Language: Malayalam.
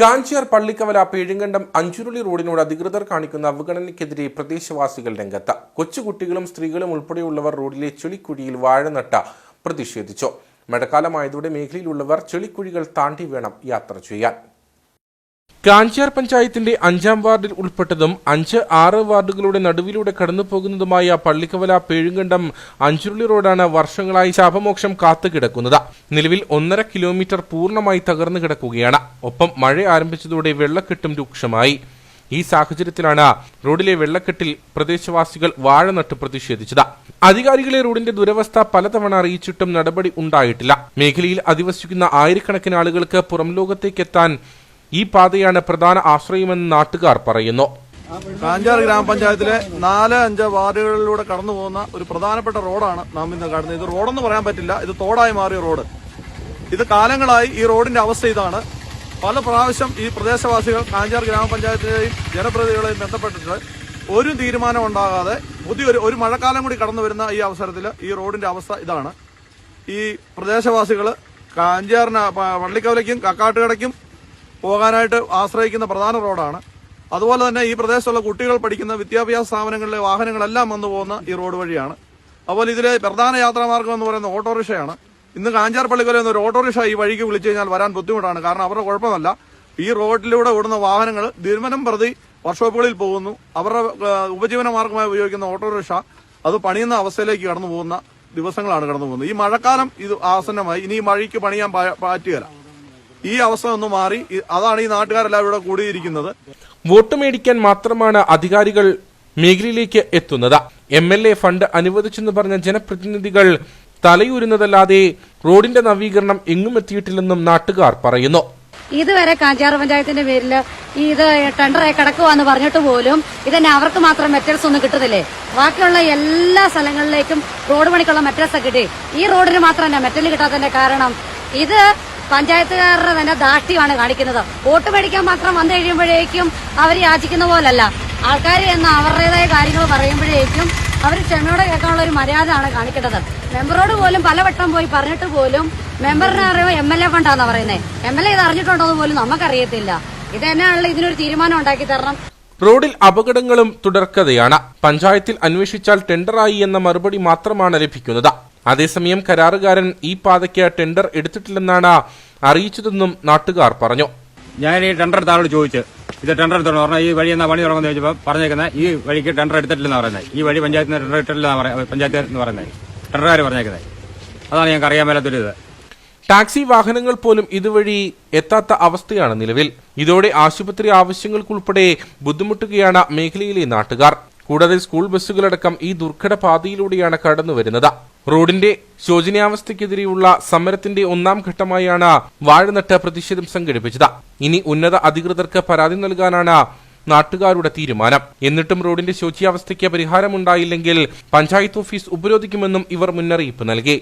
കാഞ്ചിയാർ പള്ളിക്കവല പേഴുങ്കണ്ടം അഞ്ചുരുളി റോഡിനോട് അധികൃതർ കാണിക്കുന്ന അവഗണനയ്ക്കെതിരെ പ്രദേശവാസികൾ രംഗത്ത്. കൊച്ചുകുട്ടികളും സ്ത്രീകളും ഉൾപ്പെടെയുള്ളവർ റോഡിലെ ചെളിക്കുഴിയിൽ വാഴ നട്ട പ്രതിഷേധിച്ചു. മഴക്കാലമായതോടെ മേഖലയിലുള്ളവർ ചെളിക്കുഴികൾ താണ്ടി വേണം യാത്ര ചെയ്യാൻ. കാഞ്ചിയാർ പഞ്ചായത്തിന്റെ അഞ്ചാം വാർഡിൽ ഉൾപ്പെട്ടതും അഞ്ച് ആറ് വാർഡുകളുടെ നടുവിലൂടെ കടന്നു പോകുന്നതുമായ പള്ളിക്കവല പേഴുങ്കണ്ടം അഞ്ചുരുളി റോഡാണ് വർഷങ്ങളായി ശാപമോക്ഷം കാത്തുകിടക്കുന്നത്. നിലവിൽ ഒന്നര കിലോമീറ്റർ പൂർണമായി തകർന്നു കിടക്കുകയാണ്. ഒപ്പം മഴ ആരംഭിച്ചതോടെ വെള്ളക്കെട്ടും രൂക്ഷമായി. ഈ സാഹചര്യത്തിലാണ് റോഡിലെ വെള്ളക്കെട്ടിൽ പ്രദേശവാസികൾ വാഴ നട്ട് പ്രതിഷേധിച്ചത്. അധികാരികളെ റോഡിന്റെ ദുരവസ്ഥ പലതവണ അറിയിച്ചിട്ടും നടപടി ഉണ്ടായിട്ടില്ല. മേഖലയിൽ അധിവസിക്കുന്ന ആയിരക്കണക്കിന് ആളുകൾക്ക് പുറം ലോകത്തേക്കെത്താൻ ഈ പാതയാണ് പ്രധാന ആശ്രയമെന്ന് നാട്ടുകാർ പറയുന്നു. കാഞ്ചാർ ഗ്രാമപഞ്ചായത്തിലെ നാല് അഞ്ച് വാർഡുകളിലൂടെ കടന്നു പോകുന്ന ഒരു പ്രധാനപ്പെട്ട റോഡാണ് നാം ഇന്ന് കാണുന്നത്. ഇത് റോഡെന്ന് പറയാൻ പറ്റില്ല. ഇത് തോടായി മാറിയ റോഡ്. ഇത് കാലങ്ങളായി ഈ റോഡിന്റെ അവസ്ഥ ഇതാണ്. പല പ്രാവശ്യം ഈ പ്രദേശവാസികൾ കാഞ്ചാർ ഗ്രാമപഞ്ചായത്തിലെയും ജനപ്രതിനിധികളെയും ബന്ധപ്പെട്ടിട്ട് ഒരു തീരുമാനം ഉണ്ടാകാതെ പുതിയൊരു ഒരു മഴക്കാലം കൂടി കടന്നു വരുന്ന ഈ അവസരത്തിൽ ഈ റോഡിന്റെ അവസ്ഥ ഇതാണ്. ഈ പ്രദേശവാസികൾ കാഞ്ചാറിന് വള്ളിക്കവലയ്ക്കും കക്കാട്ടുകടയ്ക്കും പോകാനായിട്ട് ആശ്രയിക്കുന്ന പ്രധാന റോഡാണ്. അതുപോലെ തന്നെ ഈ പ്രദേശത്തുള്ള കുട്ടികൾ പഠിക്കുന്ന വിദ്യാഭ്യാസ സ്ഥാപനങ്ങളിലെ വാഹനങ്ങളെല്ലാം വന്നു പോകുന്ന ഈ റോഡ് വഴിയാണ്. അതുപോലെ ഇതിലെ പ്രധാന യാത്രാമാർഗം എന്ന് പറയുന്ന ഓട്ടോറിക്ഷയാണ്. ഇന്ന് കാഞ്ചാർ വരെ ഒരു ഓട്ടോറിക്ഷ ഈ വഴിക്ക് വിളിച്ചു കഴിഞ്ഞാൽ വരാൻ ബുദ്ധിമുട്ടാണ്. കാരണം അവരുടെ കുഴപ്പമല്ല. ഈ റോഡിലൂടെ ഓടുന്ന വാഹനങ്ങൾ ദിനമനം പ്രതി വർക്ക്ഷോപ്പുകളിൽ പോകുന്നു. അവരുടെ ഉപജീവന മാർഗമായി ഉപയോഗിക്കുന്ന ഓട്ടോറിക്ഷ അത് പണിയുന്ന അവസ്ഥയിലേക്ക് കടന്നു പോകുന്ന ദിവസങ്ങളാണ് കടന്നു പോകുന്നത്. ഈ മഴക്കാലം ഇത് ആസന്നമായി. ഇനി ഈ മഴയ്ക്ക് പണിയാൻ പറ്റുകയില്ല. ഈ അവസ്ഥ ഒന്ന് മാറി. അതാണ് ഈ നാട്ടുകാരെല്ലാവരും ഇവിടെ കൂടിയിരിക്കുന്നത്. വോട്ട് മേടിക്കാൻ മാത്രമാണ് അധികാരികൾ മേഖലയിലേക്ക് എത്തുന്നത്. എം എൽ എ ഫണ്ട് അനുവദിച്ചെന്ന് പറഞ്ഞ ജനപ്രതിനിധികൾ തലയൂരുന്നതല്ലാതെ റോഡിന്റെ നവീകരണം എങ്ങും എത്തിയിട്ടില്ലെന്നും നാട്ടുകാർ പറയുന്നു. ഇതുവരെ കാഞ്ചാറ് പഞ്ചായത്തിന്റെ പേരിൽ ഈ ഇത് ടെൻഡറായി കിടക്കുവാന്ന് പറഞ്ഞിട്ട് പോലും ഇതന്നെ അവർക്ക് മാത്രം മെറ്റൽസ് ഒന്നും കിട്ടുന്നില്ലേ? ബാക്കിയുള്ള എല്ലാ സ്ഥലങ്ങളിലേക്കും റോഡ് പണിക്കുള്ള മെറ്റൽസ് കിട്ടി. ഈ റോഡിന് മാത്രം തന്നെ മെറ്റൽ കിട്ടാത്തതിന്റെ കാരണം. ഇത് പഞ്ചായത്തുകാരുടെ തന്നെ ദാഷ്ട്യമാണ് കാണിക്കുന്നത്. വോട്ട് മേടിക്കാൻ മാത്രം വന്നു കഴിയുമ്പോഴേക്കും അവർ യാചിക്കുന്ന പോലല്ല. ആൾക്കാർ എന്ന അവരുടേതായ കാര്യങ്ങൾ പറയുമ്പോഴേക്കും അവർ ക്ഷമയോടെ കേൾക്കാനുള്ള ഒരു മര്യാദ ആണ് കാണിക്കേണ്ടത്. മെമ്പറോട് പോലും പലവട്ടം പോയി പറഞ്ഞിട്ട് പോലും മെമ്പറിനെ അറിയുമ്പോൾ എം എൽ എ ഫണ്ടാന്ന് പറയുന്നത് എം എൽ എ ഇത് അറിഞ്ഞിട്ടുണ്ടോ പോലും നമുക്കറിയത്തില്ല. ഇത് തന്നെയാണല്ലോ ഇതിനൊരു തീരുമാനം ഉണ്ടാക്കി തരണം. റോഡിൽ അപകടങ്ങളും തുടർക്കഥയാണ്. പഞ്ചായത്തിൽ അന്വേഷിച്ചാൽ ടെൻഡറായി എന്ന മറുപടി മാത്രമാണ് ലഭിക്കുന്നത്. അതേസമയം കരാറുകാരൻ ഈ പാതയ്ക്ക് ടെൻഡർ എടുത്തിട്ടില്ലെന്നാണ് അറിയിച്ചതെന്നും നാട്ടുകാർ പറഞ്ഞു. ഞാൻ ഈ ടെൻഡർ എടുത്ത ചോദിച്ചു ഇത് ടെൻഡർ എടുത്തോളൂ പറഞ്ഞാൽ ഈ വഴി എന്നാ പണി തുടങ്ങുന്ന ചോദിച്ചപ്പോൾ പറഞ്ഞേക്കുന്നത് ഈ വഴിക്ക് ടെൻഡർ എടുത്തിട്ടില്ലെന്ന് പറയുന്നത് ഈ വഴി പഞ്ചായത്തിന് ടെൻഡർ എടുത്തിട്ടില്ലെന്ന് പറയുന്നത് പഞ്ചായത്ത് എന്ന് പറയുന്നത് ടെൻഡർകാർ പറഞ്ഞേക്കുന്നത് അതാണ് ഞങ്ങൾക്ക് അറിയാൻ മേലാത്തൊരു ഇത്. ടാക്സി വാഹനങ്ങൾ പോലും ഇതുവഴി എത്താത്ത അവസ്ഥയാണ് നിലവിൽ. ഇതോടെ ആശുപത്രി ആവശ്യങ്ങൾക്കുൾപ്പെടെ ബുദ്ധിമുട്ടുകയാണ് മേഖലയിലെ നാട്ടുകാർ. കൂടാതെ സ്കൂൾ ബസ്സുകളടക്കം ഈ ദുർഘട പാതയിലൂടെയാണ് കടന്നുവരുന്നത്. റോഡിന്റെ ശോചനീയാവസ്ഥയ്ക്കെതിരെയുള്ള സമരത്തിന്റെ ഒന്നാം ഘട്ടമായാണ് വാഴനട്ട് പ്രതിഷേധം സംഘടിപ്പിച്ചത്. ഇനി ഉന്നത അധികൃതർക്ക് പരാതി നൽകാനാണ് നാട്ടുകാരുടെ തീരുമാനം. എന്നിട്ടും റോഡിന്റെ ശോച്യാവസ്ഥയ്ക്ക് പരിഹാരമുണ്ടായില്ലെങ്കിൽ പഞ്ചായത്ത് ഓഫീസ് ഉപരോധിക്കുമെന്നും ഇവർ മുന്നറിയിപ്പ് നൽകി.